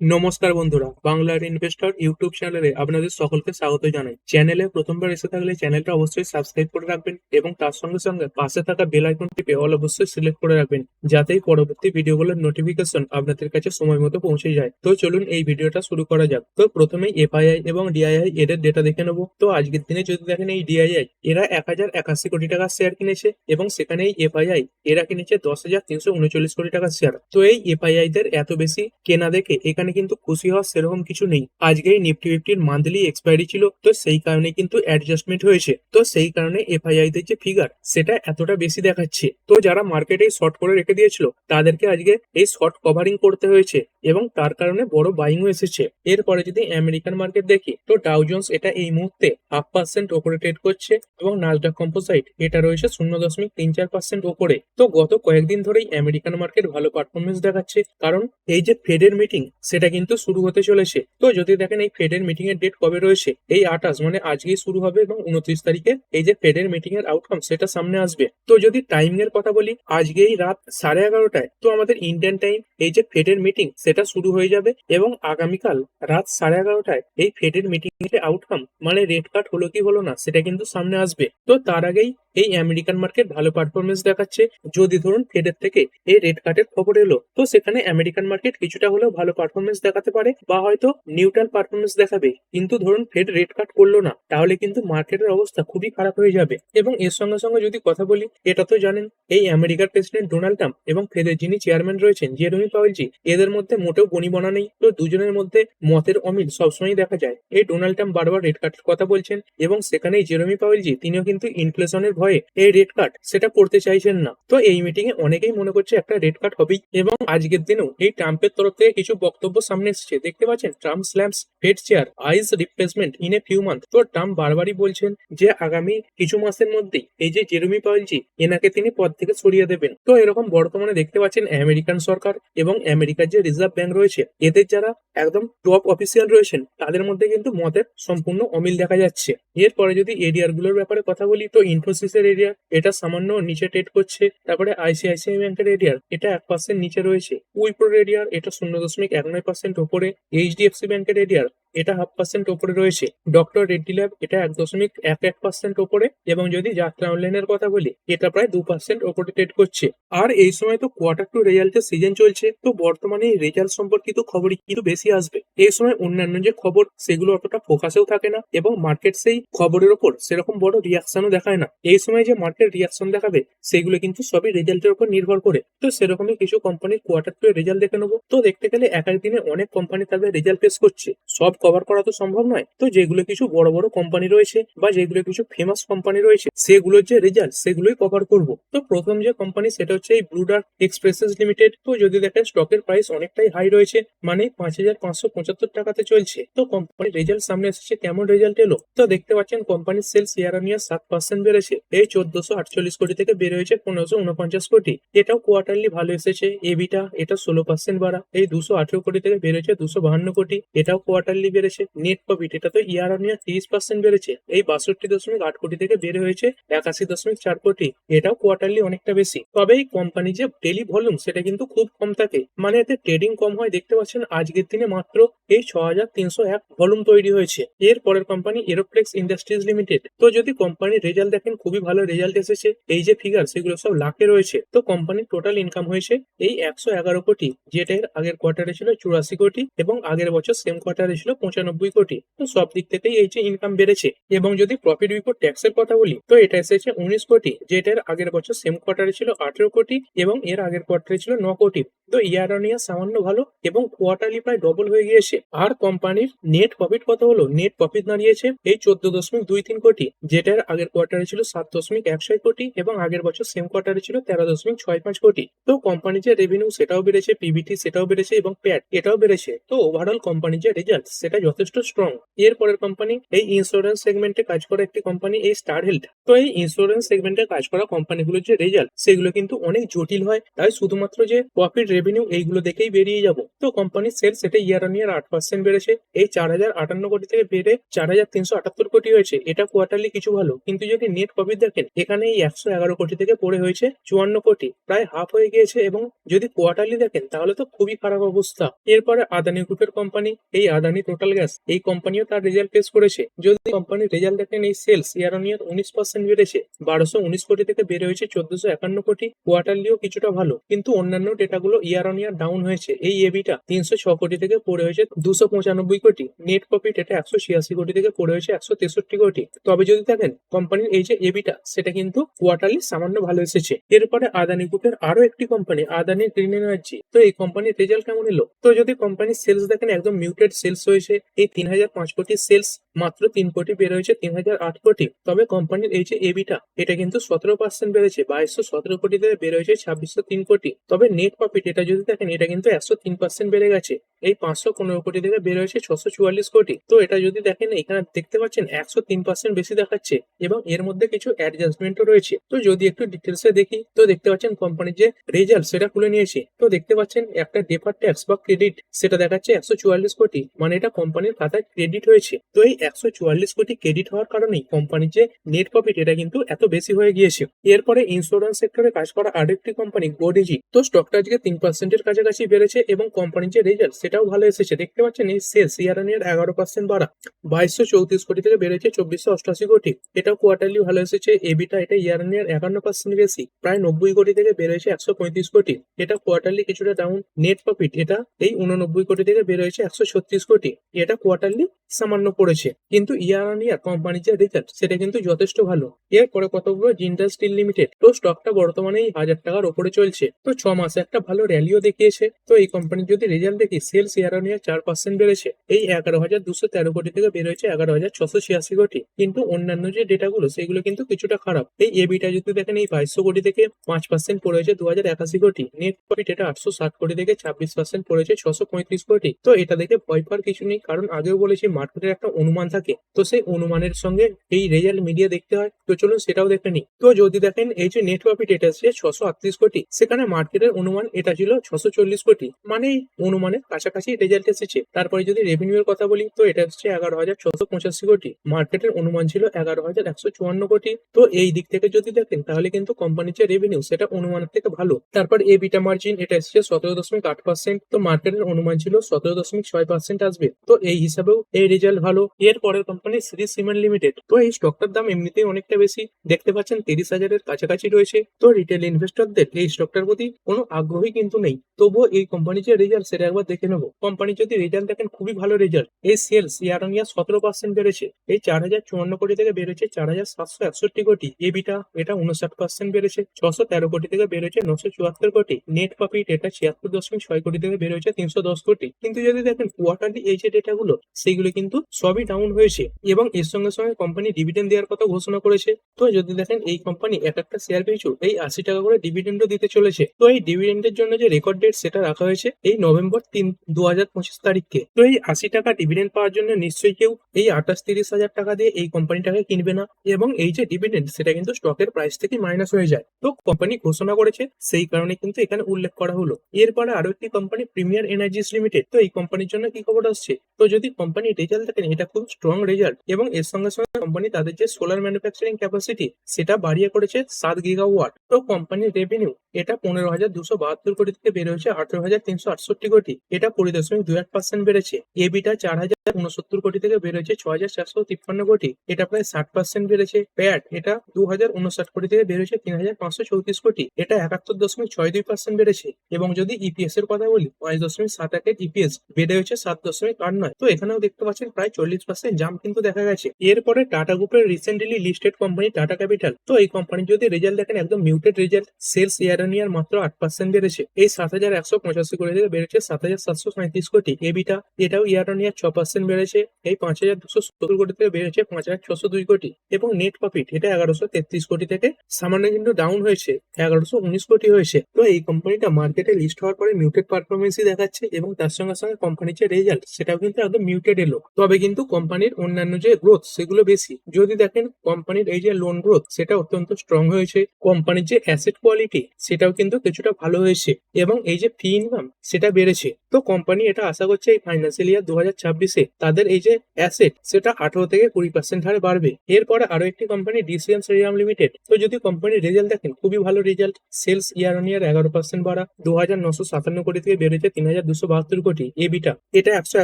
নমস্কার বন্ধুরা, বাংলার ইনভেস্টর ইউটিউব চ্যানেলে আপনাদের সকলকে স্বাগত জানাই। চ্যানেলে প্রথমবার এসে থাকলে চ্যানেলটা অবশ্যই সাবস্ক্রাইব করে রাখবেন এবং তার সঙ্গে সঙ্গে পাশে থাকা বেল আইকন টিপে অল অবশ্যই সিলেক্ট করে রাখবেন, যাতেই পরবর্তী ভিডিওগুলোর নোটিফিকেশন আপনাদের কাছে সময় মতো পৌঁছে যায়। তো চলুন এই ভিডিওটা শুরু করা যাক। তো প্রথমেই এফআইআই এবং ডিআইআই এদের ডেটা দেখে নেব। তো আজকের দিনে যদি দেখেন এই ডিআইআই এরা এক হাজার একাশি কোটি টাকার শেয়ার কিনেছে এবং সেখানে এই এফআইআই এরা কিনেছে দশ হাজার তিনশো উনচল্লিশ কোটি টাকার শেয়ার তো এই এফআইআই দের এত বেশি কেনা দেখে এখানে কিন্তু খুশি হওয়ার সেরকম কিছু নেই। আজকে নিফটি ফিফটির মান্থলি এক্সপায়ারি ছিল, তো সেই কারণে কিন্তু অ্যাডজাস্টমেন্ট হয়েছে। তো সেই কারণে এফআইআই দের যে ফিগার সেটা এতটা বেশি দেখাচ্ছে। তো যারা মার্কেটে শর্ট করে রেখে দিয়েছিল, তাদেরকে আজকে এই শর্ট কভারিং করতে হয়েছে এবং তার কারণে বড় বাইং এসেছে। এরপরে যদি আমেরিকান মার্কেট দেখি, তো ডাউ জোন্স এটা এই মুহূর্তে হাফ পার্সেন্ট ওপরে ট্রেড করছে এবং নাজডাক কম্পোসাইট এটা রয়েছে শূন্য দশমিক তিন চার পার্সেন্ট ওপরে তো গত কয়েকদিন ধরেই আমেরিকান মার্কেট ভালো পারফরমেন্স দেখাচ্ছে। কারণ এই যে ফেডের মিটিং সেটা কিন্তু শুরু হতে চলেছে। তো যদি দেখেন এই ফেডের মিটিং এর ডেট কবে রয়েছে, এই আঠাশ মানে আজকেই শুরু হবে এবং উনত্রিশ তারিখে এই যে ফেডের মিটিং এর আউটকাম সেটা সামনে আসবে। তো যদি টাইম এর কথা বলি, আজকেই রাত সাড়ে এগারোটায়, তো আমাদের ইন্ডিয়ান টাইম এই যে ফেডের মিটিং সেটা শুরু হয়ে যাবে এবং আগামীকাল রাত সাড়ে এগারোটায় এই ফেডের মিটিং এর আউটকাম মানে রেড কার্ড হলো কি হলো না, সেটা কিন্তু সামনে আসবে। তো তার আগেই এই আমেরিকান মার্কেট ভালো পারফরমেন্স দেখাচ্ছে। যদি ধরুন ফেডের থেকে এই রেড কার্ডের খবর এলো, তো সেখানে আমেরিকান মার্কেট কিছুটা হলেও ভালো পারফরমেন্স দেখাতে পারে, বা হয়তো নিউট্রাল পারফরমেন্স দেখাবে। কিন্তু ধরুন ফেড রেড কার্ড করল না, তাহলে কিন্তু মার্কেটের অবস্থা খুবই খারাপ হয়ে যাবে। এবং এর সঙ্গে সঙ্গে যদি কথা বলি, এটা তো জানেন, এই আমেরিকার প্রেসিডেন্ট ডোনাল্ড ট্রাম্প এবং ফেডের যিনি চেয়ারম্যান রয়েছেন জেরমি পাওয়েলজি এদের মধ্যে মোটেও বনিবনা নেই। তো দুজনের মধ্যে মতের অমিল সবসময় দেখা যায়। এই ডোনাল্ড ট্রাম্প বারবার রেড কার্ডের কথা বলছেন এবং সেখানে জেরমি পাওয়েলজি তিনিও কিন্তু ইনফ্লেশনের ভয়ে এই রেড কার্ড সেটা করতে চাইছেন না। তো এই মিটিং এ অনেকেই মনে করছে একটা রেড কার্ড হবেই এবং আজকের দিনেও এই ট্রাম্পের তরফ থেকে কিছু বক্তব্য সামনে এসেছে। দেখতে পাচ্ছেন, Trump slams Fed chair eyes replacement in a few month তো ট্রাম্প বারবারই বলছেন যে আগামী কিছু মাসের মধ্যেই এই যে জেরমি পাওয়েলজি এনাকে তিনি পদ থেকে সরিয়ে দেবেন। তো এরকম বর্তমানে দেখতে পাচ্ছেন আমেরিকান সরকার এবং আমেরিকার যে রিজার্ভ ব্যাংক রয়েছে, এদের যারা একদম টপ অফিসিয়াল রয়েছেন, তাদের মধ্যে কিন্তু মতের সম্পূর্ণ অমিল দেখা যাচ্ছে। এরপরে যদি এরিয়ারগুলোর ব্যাপারে কথা বলি, তো ইনফোসিসের এরিয়া এটা সামান্য নিচে ট্রেড করছে, তারপরে আইসিআইসিআই ব্যাংকের এরিয়ার এটা এক পার্সেন্ট নিচে রয়েছে। উইপ্রোর এরিয়ার এটা শূন্য দশমিক এক নয় পার্সেন্ট ওপরে। এইচডিএফসি ব্যাংকের এরিয়ার এটা হাফ পার্সেন্ট ওপরে রয়েছে। ডক্টর রেড্ডি ল্যাব এটা এক দশমিক এক এক পার্সেন্ট ওপরে এবং যদি যাত্রা অনলাইনের কথা বলি, এটা প্রায় দু পার্সেন্ট ওপরে ট্রেড করছে। আর এই সময় তো কোয়ার্টার টু রেজাল্টের সিজন চলছে, তো বর্তমানে এই রেজাল্ট সম্পর্কিত খবরই কিন্তু বেশি আসবে। এই সময় অন্যান্য যে খবর, সেগুলো অতটা ফোকাসেও থাকে না এবং মার্কেট সেই খবরের ওপর সেরকম বড় রিয়াকশনও দেখায় না। এই সময় যে মার্কেট রিয়াকশন দেখাবে, সেগুলো কিন্তু সবই রেজাল্টের উপর নির্ভর করে। তো সেরকমই কিছু কোম্পানির কোয়ার্টার টু রেজাল্ট দেখে নেব। তো দেখতে গেলে এক একদিনে অনেক কোম্পানি তাদের রেজাল্ট পেশ করছে। সব কভার করা তো সম্ভব নয়। তো যেগুলো কিছু বড় বড় কোম্পানি রয়েছে বা যেগুলো কিছু ফেমাস কোম্পানি রয়েছে, সেগুলোর যে রেজাল্ট সেগুলোই কভার করব। তো প্রথম যে কোম্পানি সেটা হচ্ছে এই ব্লুডার এক্সপ্রেসেস লিমিটেড তো যদি দেখেন স্টকের প্রাইস অনেকটাই হাই রয়েছে মানে পাঁচ হাজার পাঁচশো পঁচাত্তর টাকাতে চলছে। তো কোম্পানির রেজাল্ট সামনে এসেছে, কেমন রেজাল্ট এলো? তো দেখতে পাচ্ছেন কোম্পানির সেলস ইয়ার অন ইয়ার সাত পার্সেন্ট বেড়েছে, এই চোদ্দশো আটচল্লিশ কোটি থেকে বেড়ে হয়েছে পনেরোশো উনপঞ্চাশ কোটি। এটাও কোয়ার্টারলি ভালো এসেছে এবিটা এটা ষোলো পার্সেন্ট বাড়া, এই দুশো আঠেরো কোটি থেকে বেড়েছে দুশো বাহান্ন কোটি, এটাও কোয়ার্টারলি বেড়েছে নেট প্রফিট এটা তো ইয়ার অন ইয়ার তিরিশ পার্সেন্ট বেড়েছে। এই বাষট্টি দশমিক আট কোটি থেকে বেড়ে হয়েছে একাশি দশমিক চার কোটি, এটাও কোয়ার্টারলি অনেকটা বেশি। তবে এই কোম্পানি যে ডেলি ভলিউম সেটা কিন্তু খুব কম থাকে। মানে এতে ট্রেডিং কম হয়, দেখতে পাচ্ছেন আজকের দিনে মাত্র এই ছ হাজার তিনশো এক ভলিউম তৈরি হয়েছে। এর পরের কোম্পানি এরোপ্লেক্স ইন্ডাস্ট্রিজ লিমিটেড তো যদি কোম্পানির রেজাল্ট দেখেন, খুবই ভালো রেজাল্ট এসেছে। এই যে ফিগার সেগুলো সব লাখে রয়েছে। তো কোম্পানির টোটাল ইনকাম হয়েছে এই একশো এগারো কোটি, যেটা এর আগের কোয়ার্টারে ছিল চুরাশি কোটি এবং আগের বছর সেম কোয়ার্টারে ছিল পঁচানব্বই কোটি। তো সব দিক থেকেই এই যে ইনকাম বেড়েছে। এবং যদি প্রফিট বিফোর ট্যাক্সের কথা বলি, তো এটা এসেছে উনিশ কোটি যেটার আগের বছর সেম কোয়ার্টারে ছিল আঠেরো কোটি এবং এর আগের কোয়ার্টারে ছিল ন কোটি। তো ইয়ার অন ইয়ার সামান্য ভালো এবং কোয়ার্টারলি প্রায় ডবল হয়ে গিয়েছে। আর কোম্পানির নেট প্রফিট কত হলো? নেট প্রফিট দাঁড়িয়েছে এই চোদ্দ দশমিক দুই তিন কোটি যেটার আগের কোয়ার্টারে ছিল সাত দশমিক এক ছয় কোটি এবং আগের বছর সেম কোয়ার্টারে ছিল তেরো দশমিক ছয় পাঁচ কোটি। তো কোম্পানির যে রেভিনিউ সেটাও বেড়েছে পিবিটি সেটাও বেড়েছে এবং প্যাট এটাও বেড়েছে। তো ওভারঅল কোম্পানির যে রেজাল্ট সেটা যথেষ্ট স্ট্রং এর পরের কোম্পানি এই ইন্স্যুরেন্স সেগমেন্টে কাজ করা একটি কোম্পানি এই স্টার হেলথ তো এই ইন্স্যুরেন্স সেগমেন্টে কাজ করা কোম্পানিগুলোর যে রেজাল্ট সেগুলো কিন্তু অনেক জটিল হয়। তাই শুধুমাত্র যে প্রফিট রেভিনিউ এইগুলো দেখেই বেরিয়ে যাব। তো কোম্পানির সেলস এটা ইয়ার অন ইয়ার আট পার্সেন্ট বেড়েছে। এই চার হাজার আটান্ন কোটি থেকে বেড়ে চার হাজার তিনশো আটাত্তর কোটি হয়েছে। এটা কোয়ার্টারলি কিছু ভালো। কিন্তু যদি নেট প্রফিট দেখেন, এখানে এই একশো এগারো কোটি থেকে পড়ে হয়েছে চুয়ান্ন কোটি। প্রায় হাফ হয়ে গিয়েছে এবং যদি কোয়ার্টারলি দেখেন, তাহলে তো খুবই খারাপ অবস্থা। এরপরে আদানি গ্রুপের কোম্পানি এই আদানি টোটাল গ্যাস এই কোম্পানিও তার রেজাল্ট পেশ করেছে। যদি কোম্পানির রেজাল্ট দেখেন এই সেলস ইয়ার অন ইয়ার উনিশ পার্সেন্ট বেড়েছে। বারোশো উনিশ কোটি থেকে বেড়ে হয়েছে চোদ্দশো একান্ন কোটি। কোয়ার্টারলিও কিছুটা ভালো, কিন্তু অন্যান্য ডেটাগুলো ইয়ার অন ইয়ার ডাউন হয়েছে। এই এবিটা তিনশো ছ কোটি থেকে পড়ে হয়েছে দুশো পঁচানব্বই কোটি। নেট প্রফিট এটা একশো ছিয়াশি কোটি থেকে পড়ে হয়েছে একশো তেষট্টি কোটি। তবে যদি দেখেন কোম্পানির এই যে এবিটা সেটা কিন্তু কোয়ার্টারলি সামান্য ভালো এসেছে। এরপরে আদানি গ্রুপের আরও একটি কোম্পানি আদানি গ্রিন এনার্জি তো এই কোম্পানির রেজাল্ট কেমন এলো? তো যদি কোম্পানির সেলস দেখেন, একদম মিউটেড সেলস হয়েছে। এই তিন হাজার পাঁচ কোটি সেলস মাত্র তিন কোটি বের হয়েছে তিন হাজার আট কোটি। তবে কোম্পানির এই যে এবিটা এটা কিন্তু সতেরো পার্সেন্ট বেড়েছে, বাইশশো সতেরো কোটি থেকে বের হয়েছে ছাব্বিশশো তিন কোটি। তবে নেট প্রফিট এটা যদি দেখেন, এটা কিন্তু একশো তিন পার্সেন্ট বেড়ে গেছে। এই পাঁচশো পনেরো কোটি থেকে বের হয়েছে ছশো চুয়াল্লিশ কোটি। তো এটা যদি দেখেন, এখানে দেখতে পাচ্ছেন একশো তিন পার্সেন্ট বেশি দেখাচ্ছে এবং এর মধ্যে কিছু অ্যাডজাস্টমেন্টও রয়েছে। তো যদি একটু ডিটেলসে দেখি, তো দেখতে পাচ্ছেন কোম্পানির যে রেজাল্ট সেটা খুলে নিয়েছে। তো দেখতে পাচ্ছেন একটা ডেফার ট্যাক্স বা ক্রেডিট সেটা দেখাচ্ছে একশো চুয়াল্লিশ কোটি। মানে এটা কোম্পানির খাতায় ক্রেডিট হয়েছে। তো এই একশো চুয়াল্লিশ কোটি ক্রেডিট হওয়ার কারণেই কোম্পানির যে নেট প্রফিট এটা কিন্তু এত বেশি হয়ে গিয়েছে। এরপরে ইন্স্যুরেন্স সেক্টরে কাজ করা আরেকটি কোম্পানি গোডিজি তো স্টকটা আজকে তিন পার্সেন্টের কাছাকাছি বেড়েছে এবং কোম্পানির যে রেজাল্ট সেটাও ভালো এসেছে। দেখতে পাচ্ছেন এই সেলস ইয়ার অন ইয়ার এগারো পার্সেন্ট বাড়া। বাইশশো চৌত্রিশ কোটি থেকে বেড়েছে চব্বিশশো অষ্টআশি কোটি। এটাও কোয়ার্টারলি ভালো এসেছে। এবিটা এটা ইয়ার অন ইয়ার একান্ন পার্সেন্ট বেশি। প্রায় নব্বই কোটি থেকে বেড়েছে একশো পঁয়ত্রিশ কোটি। এটা কোয়ার্টারলি কিছুটা ডাউন নেট প্রফিট এটা এই উননব্বই কোটি থেকে বেড়েছে একশো ছত্রিশ কোটি। এটা কোয়ার্টারলি সামান্য পড়েছে। কিন্তু ইয়ার অন ইয়ার যে রেজাল্ট সেটা কিন্তু যথেষ্ট ভালো। এরপরে কতগুলো জিন্দাল স্টিল লিমিটেড, তো স্টকটা বর্তমানে হাজার টাকার ওপরে চলছে। তো ছ মাসে একটা ভালো র্যালিও দেখিয়েছে। তো এই কোম্পানির যদি রেজাল্ট দেখি সেলস ইয়ার অন ইয়ার চার পার্সেন্ট বেড়েছে। এই এগারো হাজার দুশো তেরো কোটি থেকে হয়েছে এগারো হাজার ছশো ছিয়াশি কোটি। কিন্তু অন্যান্য যে ডেটাগুলো সেগুলো কিন্তু কিছুটা খারাপ। এই এবিটা যদি দেখেন, এই বাইশশো কোটি থেকে পাঁচ পার্সেন্ট পড়ে হয়েছে দু হাজার একাশি কোটি। নেট প্রফিট এটা আটশো ষাট কোটি থেকে ছাব্বিশ পার্সেন্ট পড়েছে ছশো পঁয়ত্রিশ কোটি। তো এটা দেখে ভয় পাওয়ার কিছু নেই। কারণ আগেও বলেছি মার্কেটের একটা অনুমান থাকে, তো সেই অনুমানের সঙ্গে এই রেজাল্ট মিডিয়া দেখতে হয়। তো চলুন সেটাও দেখে নিই। তো যদি দেখেন, এই যে নেট প্রফিট এটা এসেছে ছশো আটত্রিশ কোটি, সেখানে মার্কেটের অনুমান এটা ছিল ছশো চল্লিশ কোটি। মানে অনুমানের কাছাকাছি রেজাল্ট এসেছে। তারপরে যদি রেভিনিউ এর কথা বলি, তো এটা হচ্ছে এগারো হাজার ছশো পঁচাশি কোটি। মার্কেটের অনুমান ছিল এগারো হাজার একশো চুয়ান্ন কোটি। তো এই দিক থেকে যদি দেখেন, তাহলে কিন্তু কোম্পানির যে রেভিনিউ সেটা অনুমানের থেকে ভালো। তারপর এ বিটা মার্জিন এটা এসেছে সতেরো দশমিক আট পার্সেন্ট তো মার্কেটের অনুমান ছিল সতেরো দশমিক ছয় পার্সেন্ট আসবে। তো এই হিসাবেও এই রেজাল্ট ভালো। এর পরের কোম্পানি শ্রী সিমেন্ট লিমিটেড তো এই স্টকটার দাম এমনিতেই অনেকটা বেশি। দেখতে পাচ্ছেন, তিরিশ হাজারের কাছাকাছি রয়েছে। তো রিটেল ইনভেস্টরদের এই স্টকটার প্রতি কোনো আগ্রহী কিন্তু নেই। তবুও এই কোম্পানির যে রেজাল্ট সেটা একবার দেখে নেব। কোম্পানি যদি রেজাল্ট দেখেন, খুবই ভালো রেজাল্ট এই সেলস ইয়ার অন ইয়ার সতেরো পার্সেন্ট বেড়েছে। এই চার হাজার চুয়ান্ন কোটি থেকে বেড়েছে চার হাজার সাতশো একষট্টি কোটি। এবিটা এটা উনষাট পার্সেন্ট বেড়েছে। ছশো তেরো কোটি থেকে বেড়েছে নশো চুয়াত্তর কোটি। নেট প্রফিট এটা ছিয়াত্তর দশমিক ছয় কোটি থেকে বেড়েছে তিনশো দশ কোটি। কিন্তু যদি দেখেন কোয়ার্টারলি এই যে ডেটাগুলো সেগুলো কিন্তু সবই ডাউন হয়েছে এবং এর সঙ্গে সঙ্গে কোম্পানি ডিভিডেন্ড দেওয়ার কথা ঘোষণা করেছে। তো যদি দেখেন, এই কোম্পানি এক একটা শেয়ার পিছু এই আশি টাকা করে ডিভিডেন্ডও দিতে চলেছে। তো এই ডিভিডেন্ডের জন্য যে রেকর্ড ডেট সেটা রাখা হয়েছে এই নভেম্বর তিন দু হাজার পঁচিশ তারিখকে। তো এই আশি টাকা ডিভিডেন্ড পাওয়ার জন্য নিশ্চয়ই কেউ এই আঠাশ তিরিশ হাজার টাকা দিয়ে এই কোম্পানিটাকে কিনবে না। এবং এই যে ডিভিডেন্ড সেটা কিন্তু স্টকের প্রাইস থেকে মাইনাস হয়ে যায়। তো কোম্পানি ঘোষণা করেছে, সেই কারণে কিন্তু এখানে উল্লেখ করা হলো। এরপরে আরও একটি কোম্পানি প্রিমিয়ার এনার্জিস লিমিটেড তো এই কোম্পানির জন্য কি খবর আসছে? তো যদি কোম্পানি রেজাল্ট দেখেন, এটা খুব স্ট্রং রেজাল্ট এবং এর সঙ্গে সঙ্গে কোম্পানি তাদের যে সোলার ম্যানুফ্যাকচারিং ক্যাপাসিটি সেটা বাড়িয়ে করেছে সাত গিগাওয়াট তো কোম্পানির রেভিনিউ এটা পনেরো হাজার দুশো বাহাত্তর কোটি থেকে বেড়ে হয়েছে আঠারো হাজার তিনশো আটষট্টি কোটি। এটা কুড়ি দশমিক দুই আট পার্সেন্ট বেড়েছে। এবিটা চার হাজার উনসত্তর কোটি থেকে বেড়ে হয়েছে ছ হাজার চারশো তিপ্পান্ন কোটি। এটা প্রায় ষাট পার্সেন্ট বেড়েছে। প্যাট এটা দু হাজার উনষাট কোটি থেকে বেড়ে হয়েছে তিন হাজার পাঁচশো চৌত্রিশ কোটি। এটা একাত্তর দশমিক ছয় দুই পার্সেন্ট বেড়েছে। এবং যদি ইপিএস এর কথা বলি পাঁচ দশমিক সাত একের ইপিএস বেড়ে হয়েছে সাত দশমিক আট নয়। তো এখানেও দেখতে পাচ্ছেন প্রায় চল্লিশ পার্সেন্ট জাম্প কিন্তু দেখা গেছে। এরপরে টাটা গ্রুপের recently listed company Tata capital তো এই কোম্পানির যদি রেজাল্ট দেখেন, একদম muted result sales year on year মাত্র আট পার্সেন্ট বেড়েছে। এই সাত হাজার একশো পঁচাশি কোটি থেকে বেড়েছে সাত হাজার সাতশো সাঁত্রিশ কোটি। এবিটা এটাও ইয়ার অন ইয়ার ছ পার্সেন্ট বেড়েছে। এই পাঁচ হাজার দুশো সত্তর কোটি থেকে বেড়েছে পাঁচ হাজার ছশো দুই কোটি। এবং নেট প্রফিট এটা এগারোশো তেত্রিশ কোটি থেকে সামান্য কিন্তু ডাউন হয়েছে, এগারোশো উনিশ কোটি হয়েছে। তো এই কোম্পানিটা মার্কেটে লিস্ট হওয়ার পরে মিউটেড পারফরমেন্সই দেখাচ্ছে এবং তার সঙ্গে সঙ্গে কোম্পানির যে রেজাল্ট সেটাও কিন্তু একদম মিউটেড এলো। তবে কিন্তু কোম্পানির অন্যান্য যে গ্রোথ সেগুলো বেশি। যদি দেখেন কোম্পানির এই যে লোন গ্রোথ সেটা অত্যন্ত স্ট্রং হয়েছে। কোম্পানির যে অ্যাসেট কোয়ালিটি সেটাও কিন্তু কিছুটা ভালো হয়েছে এবং এই যে ফি ইনকাম সেটা বেড়েছে। তো কোম্পানি এটা আশা করছে এই ফাইন্যান্সিয়াল ইয়ার দু হাজার ছাব্বিশে তাদের এই যে অ্যাসেট সেটা আঠারো থেকে কুড়ি পার্সেন্ট হারে বাড়বে। এরপরে আরও একটি কোম্পানি ডিসিএম শ্রীরাম লিমিটেড তো যদি কোম্পানির রেজাল্ট দেখেন, খুবই ভালো result sales year on year এগারো পার্সেন্ট বাড়া দু হাজার নশো সাতান্ন কোটি থেকে বেড়েছে তিন হাজার দুশো বাহাত্তর কোটি। এবিটা এটা একশো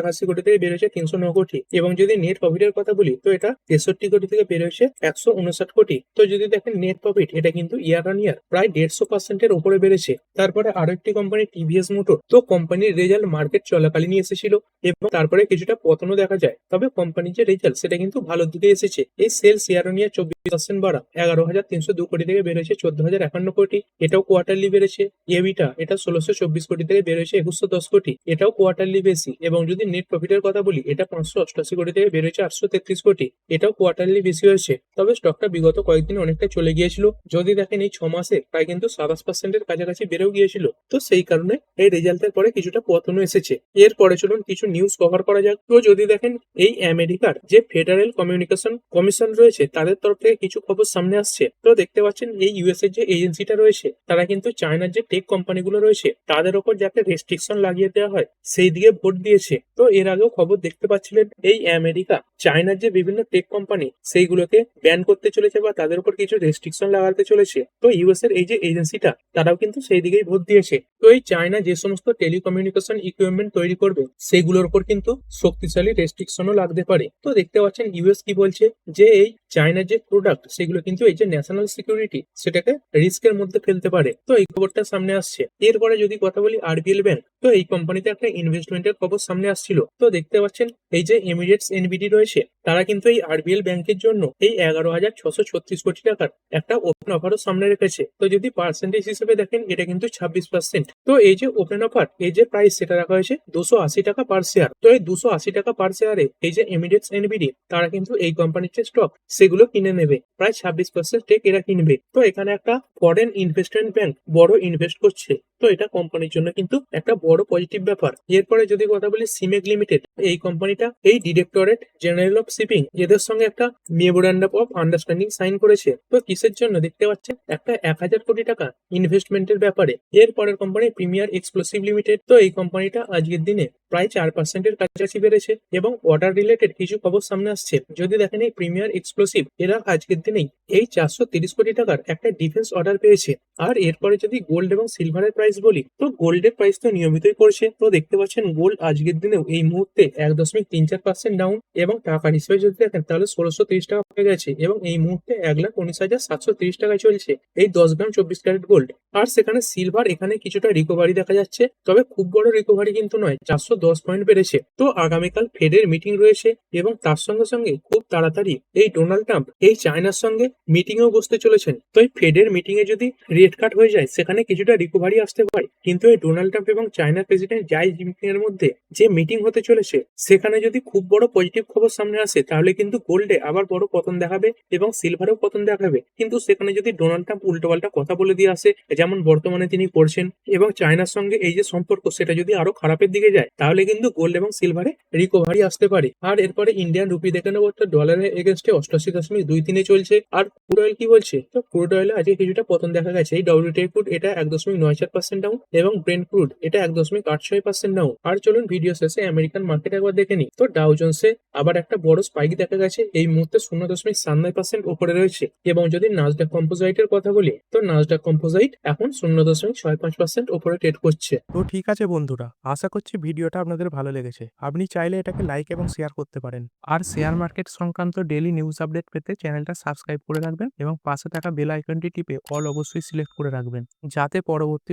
একাশি কোটি থেকে বেড়েছে তিনশো ন কোটি। এবং যদি নেট প্রফিটের কথা বলি, তো এটা তেষট্টি কোটি থেকে বেড়ে হয়েছে একশো উনষাট কোটি। তো যদি দেখেন নেট প্রফিট এটা কিন্তু ইয়ার অন ইয়ার প্রায় দেড়শো পার্সেন্টের উপরে বেড়েছে। তারপরে আরও একটি কোম্পানি টিভিএস মোটর তো কোম্পানির রেজাল্ট মার্কেট চলাকালীন এসেছিল এবং তারপরে কিছুটা পতনও দেখা যায়। তবে কোম্পানির যে রেজাল্ট সেটা কিন্তু ভালোর দিকে এসেছে। এই সেলস ইয়ার অন ইয়ার চব্বিশ পার্সেন্ট বাড়া। এগারো হাজার তিনশো দু কোটি থেকে বেড়েছে চোদ্দ হাজার একান্ন কোটি। এটাও কোয়ার্টারলি বেড়েছে। এবিটা এটা ষোলোশো চব্বিশ কোটি থেকে বেড়েছে একুশশো দশ কোটি। এটাও কোয়ার্টারলি বেশি এবং যদি নেট প্রফিটের কথা বলি, এটা পাঁচশো অষ্টাশি কোটি থেকে বেড়েছে আটশো তেত্রিশ কোটি। এটাও কোয়ার্টারলি বেশি হয়েছে। তবে স্টকটা বিগত কয়েকদিন অনেকটা চলে গিয়েছিল। যদি দেখেন এই ছ মাসে প্রায় কিন্তু সাতাশ পার্সেন্টের কাছাকাছি বেড়েও গিয়েছিল। তো সেই কারণে এই রেজাল্টের পরে কিছুটা পতনও এসেছে। এরপরে চলুন কিছু নিউজ কভার করা যাক। তো যদি দেখেন এই আমেরিকার যে ফেডারেল কমিউনিকেশন কমিশন রয়েছে, তাদের তরফ থেকে কিছু খবর সামনে আসছে। তো দেখতে পাচ্ছেন এই ইউএস এর যে এজেন্সিটা রয়েছে, তারা কিন্তু চায়নার যে টেক কোম্পানিগুলো রয়েছে, তাদের ওপর যাতে রেস্ট্রিকশন লাগিয়ে দেওয়া হয়, সেই দিকে ভোট দিয়েছে। তো এর আগেও খবর দেখতে পাচ্ছিলেন এই আমেরিকা চায়নার যে বিভিন্ন টেক কোম্পানি সেইগুলোকে ব্যান করতে চলেছে বা তাদের উপর কিছু রেস্ট্রিকশন লাগাতে চলেছে, তো ইউএস এর এই যে এজেন্সিটা তারাও কিন্তু সেই দিকেই ভোট দিয়েছে। তো এই চায়না যে সমস্ত টেলিকমিউনিকেশন ইকুইপমেন্ট তৈরি করবে, সেগুলোর উপর কিন্তু শক্তিশালী রেস্ট্রিকশনও লাগতে পারে। তো দেখতে পাচ্ছেন ইউএস কি বলছে যে এই চায়নার যে প্রোডাক্ট সেগুলো কিন্তু এই যে ন্যাশনাল সিকিউরিটি সেটাকে রিস্কের মধ্যে ফেলতে পারে। তো এই খবরটা সামনে আসছে। এরপরে যদি কথা বলি আরবিএল ব্যাংক তো এই কোম্পানিতে একটা ইনভেস্টমেন্টের খবর সামনে আসছিল। তো দেখতে পাচ্ছেন, এই যে এমিরেটস এনবিডি রয়েছে, তারা কিন্তু এই আরবিএল ব্যাংকের জন্য এই এগারো হাজার ছশো ছত্রিশ কোটি টাকার একটা ওপেন অফারও সামনে রেখেছে। তো যদি পার্সেন্টেজ হিসেবে দেখেন, এটা কিন্তু ছাব্বিশ পার্সেন্ট তো এই যে ওপেন অফার এই যে প্রাইস সেটা রাখা হয়েছে দুশো আশি টাকা পার শেয়ার তো এই দুশো আশি টাকা পার শেয়ারে এই যে এমিরেটস এনবিডি তারা কিন্তু এই কোম্পানির যে স্টক সেগুলো কিনে নেবে। প্রায় ছাব্বিশ পার্সেন্ট টেক এরা কিনবে। তো এখানে একটা ফরেন ইনভেস্টমেন্ট ব্যাংক বড় ইনভেস্ট করছে। তো এটা কোম্পানির জন্য কিন্তু একটা বড় পজিটিভ ব্যাপার। এরপরে যদি কথা বলি সিমেক লিমিটেড এই কোম্পানিটা এই ডিরেক্টরেট জেনারেল অফ শিপিং এদের সঙ্গে একটা মেমোরান্ডাম অফ আন্ডারস্ট্যান্ডিং সাইন করেছে। তো কিসের জন্য? দেখতে পাচ্ছেন, একটা এক হাজার কোটি টাকা ইনভেস্টমেন্টের ব্যাপারে। এরপরের কোম্পানি প্রিমিয়ার এক্সপ্লোসিভ লিমিটেড তো এই কোম্পানিটা আজকের দিনে প্রায় চার পার্সেন্টের কাছাকাছি বেড়েছে এবং অর্ডার রিলেটেড কিছু খবর সামনে আসছে। যদি দেখেন এই প্রিমিয়ার এক্সপ্লোসিভ এরা আজকের দিনেই এই চারশো তিরিশ কোটি টাকার একটা ডিফেন্স অর্ডার পেয়েছে। আর এরপরে যদি গোল্ড এবং সিলভারের প্রাইস বলি, তো গোল্ডের প্রাইস তো নিয়মিতই করছে। তো দেখতে পাচ্ছেন গোল্ড আজকের দিনেও এই মুহূর্তে এক দশমিক তিন চার পার্সেন্ট ডাউন এবং টাকার হিসেবে যদি দেখেন, তাহলে ষোলোশো তিরিশ টাকা হয়ে গেছে এবং এই মুহূর্তে এক লাখ উনিশ হাজার সাতশো তিরিশ টাকায় চলছে এই দশ গ্রাম চব্বিশ ক্যারেট গোল্ড আর সেখানে সিলভার এখানে কিছুটা রিকভারি দেখা যাচ্ছে, তবে খুব বড় রিকভারি কিন্তু নয়, চারশো দশ পয়েন্ট বেড়েছে। তো আগামীকাল ফেডের মিটিং রয়েছে এবং তার সঙ্গে সঙ্গে খুব তাড়াতাড়ি এই ডোনাল্ড ট্রাম্প এই চায়নার সঙ্গে মিটিংও বসতে চলেছেন। তো এই ফেডের মিটিং এ যদি রেড কাট হয়ে যায়, সেখানে কিছুটা রিকভারি আসতে পারে। কিন্তু এই ডোনাল্ড ট্রাম্প এবং চায়নার প্রেসিডেন্ট জাই জিনপিং এর মধ্যে যে মিটিং হতে চলেছে, সেখানে যদি খুব বড় পজিটিভ খবর সামনে আসে, তাহলে কিন্তু গোল্ডে আবার বড় পতন দেখাবে এবং সিলভারেও পতন দেখাবে। কিন্তু সেখানে যদি ডোনাল্ড ট্রাম্প উল্টোপাল্টা কথা বলে দিয়ে আসে, যেমন বর্তমানে তিনি করছেন, এবং চায়নার সঙ্গে এই যে সম্পর্ক, সেটা যদি আরও খারাপের দিকে যায়, তাহলে কিন্তু গোল্ড এবং সিলভারে রিকভারি আসতে পারে। আর এরপরে ইন্ডিয়ান রুপি দেখে নেব তো ডলারের এগেনস্টে অষ্টাশি দশমিক দুই তিনে চলছে। আর ক্রুড অয়েল কি বলছে? তো ক্রুড অয়েলে আজকে কিছুটা পতন দেখা গেছে। এই ডব্লিউটি ক্রুড এটা এক দশমিক নয় চার পার্সেন্ট ডাউন এবং ব্রেন ক্রুড এটা এক দশমিক আট ছয় পার্সেন্ট ডাউন আর চলুন ভিডিও শেষে আমেরিকান মার্কেট একবার দেখে নিই। তো ডাউ জোন্সে আবার একটা বড় স্পাইক দেখা গেছে, এই মুহূর্তে শূন্য দশমিক সাত নয় পার্সেন্ট উপরে রয়েছে। এবং যদি নাজডাক কম্পোজাইটের কথা বলি, তো নাজডাক কম্পোজাইট এখন শূন্য দশমিক ছয় পাঁচ পার্সেন্ট উপরে ট্রেড করছে। তো ঠিক আছে বন্ধুরা, আশা করছি ভিডিওটা আপনাদের ভালো লেগেছে। আপনি চাইলে এটাকে লাইক এবং শেয়ার করতে পারেন। আর শেয়ার মার্কেট সংক্রান্ত ডেলি নিউজ আপডেট পেতে চ্যানেলটা সাবস্ক্রাইব করে রাখবেন এবং পাশে থাকা বেল আইকনটি টিপে অল অবশ্যই সিলেক্ট করে রাখবেন, যাতে পরবর্তী